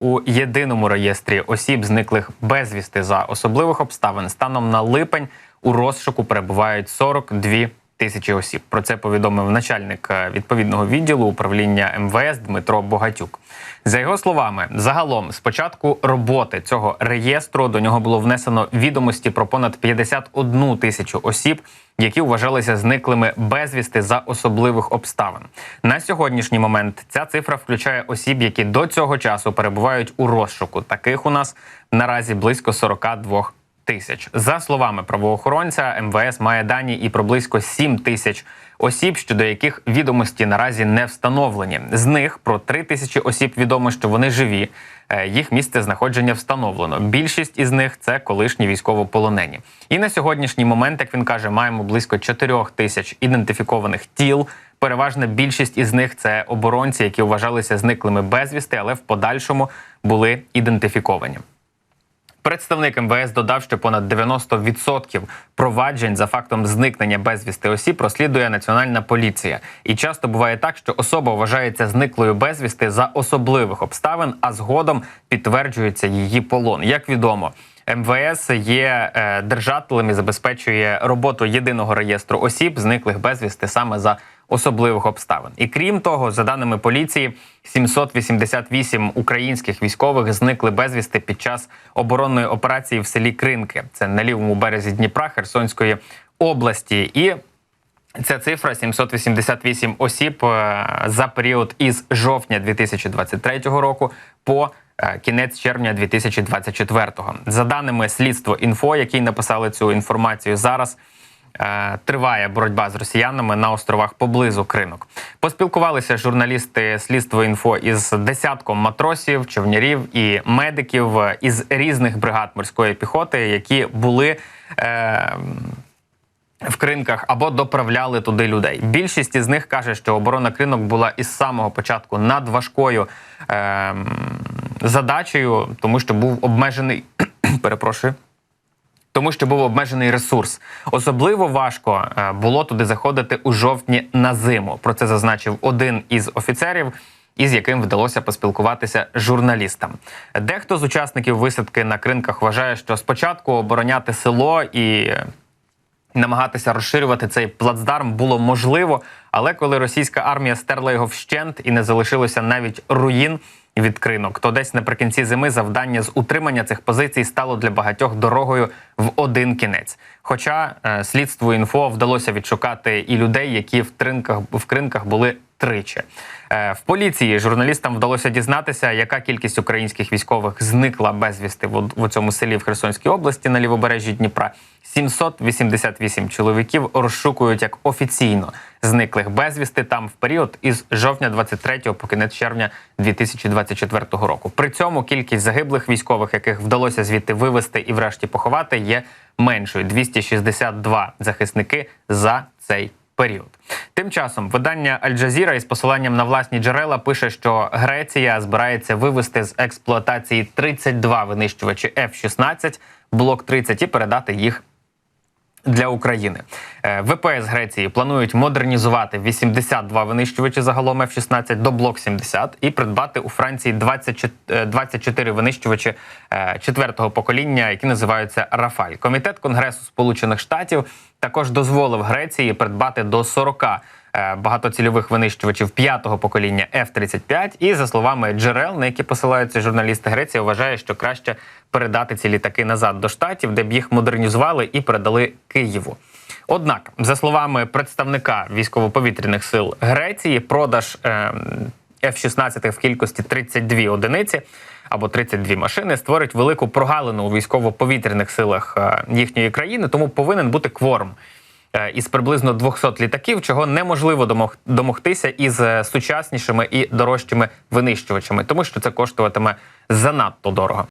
У єдиному реєстрі осіб, зниклих безвісти за особливих обставин, станом на липень у розшуку перебувають 42 тисячі осіб. Про це повідомив начальник е, відповідного відділу управління МВС Дмитро Богатюк. За його словами, загалом з початку роботи цього реєстру до нього було внесено відомості про понад 51 тисячу осіб, які вважалися зниклими безвісти за особливих обставин. На сьогоднішній момент ця цифра включає осіб, які до цього часу перебувають у розшуку. Таких у нас наразі близько 42 тисяч. За словами правоохоронця, МВС має дані і про близько 7 тисяч осіб, щодо яких відомості наразі не встановлені. З них про 3 тисячі осіб відомо, що вони живі. Е, Їх місце знаходження встановлено. Більшість із них це колишні військовополонені. І на сьогоднішній момент, як він каже, маємо близько 4 тисяч ідентифікованих тіл. Переважна більшість із них це оборонці, які вважалися зниклими безвісти, але в подальшому були ідентифіковані. Представник МВС додав, що понад 90% проваджень за фактом зникнення безвісти осіб розслідує національна поліція. І часто буває так, що особа вважається зниклою безвісти за особливих обставин, а згодом підтверджується її полон. Як відомо. МВС є е, держателем і забезпечує роботу єдиного реєстру осіб, зниклих безвісти саме за особливих обставин. І крім того, за даними поліції, 788 українських військових зникли безвісти під час оборонної операції в селі Кринки. Це на лівому березі Дніпра Херсонської області. І Ця цифра 788 осіб е, за період із жовтня 2023 року по кінець червня 2024-го. За даними слідство інфо, які написали цю інформацію зараз. е, Триває боротьба з росіянами на островах поблизу кринок. Поспілкувалися журналісти слідство інфо із десятком матросів, човнярів і медиків е, із різних бригад морської піхоти, які були. Е, в кринках або доправляли туди людей. Більшість із них каже, що оборона кринок була із самого початку надважкою ем, задачею, тому що був обмежений. перепрошую. Тому що був обмежений ресурс. Особливо важко е, було туди заходити у жовтні на зиму. Про це зазначив один із офіцерів, із яким вдалося поспілкуватися журналістам. Дехто з учасників висадки на кринках вважає, що спочатку обороняти село і намагатися розширювати цей плацдарм було можливо, але коли російська армія стерла його вщент і не залишилося навіть руїн від кринок, то десь наприкінці зими завдання з утримання цих позицій стало для багатьох дорогою в один кінець. Хоча е, слідству інфо вдалося відшукати і людей, які в тринках в кринках були тричі. Е, В поліції журналістам вдалося дізнатися, яка кількість українських військових зникла безвісти в, в цьому селі в Херсонській області на лівобережжі Дніпра. 788 чоловіків розшукують як офіційно зниклих безвісти там в період із жовтня 23 по кінець червня 2024 року. При цьому кількість загиблих військових, яких вдалося звідти вивезти і врешті поховати, є меншою 262 захисники за цей період. Тим часом видання Аль-Джазіра із посиланням на власні джерела пише, що Греція збирається вивести з експлуатації 32 винищувачі F-16, блок 30 і передати їх для України. Е, ВПС Греції планують модернізувати 82 винищувачі загалом F-16 до блок 70 і придбати у Франції 24, е, 24 винищувачі е, четвертого покоління, які називаються Рафаль. Комітет Конгресу Сполучених Штатів також дозволив Греції придбати до 40 е, багатоцільових винищувачів п'ятого покоління F-35. І за словами джерел, на які посилаються журналісти Греція, вважає, що краще передати ці літаки назад до штатів, де б їх модернізували і передали Києву. Однак, за словами представника військово-повітряних сил Греції, продаж е, F-16 в кількості 32 одиниці або 32 машини створить велику прогалину у військово-повітряних силах е, їхньої країни, тому повинен бути кворум е, із приблизно 200 літаків, чого неможливо домог- домогтися із е, сучаснішими і дорожчими винищувачами, тому що це коштуватиме занадто дорого.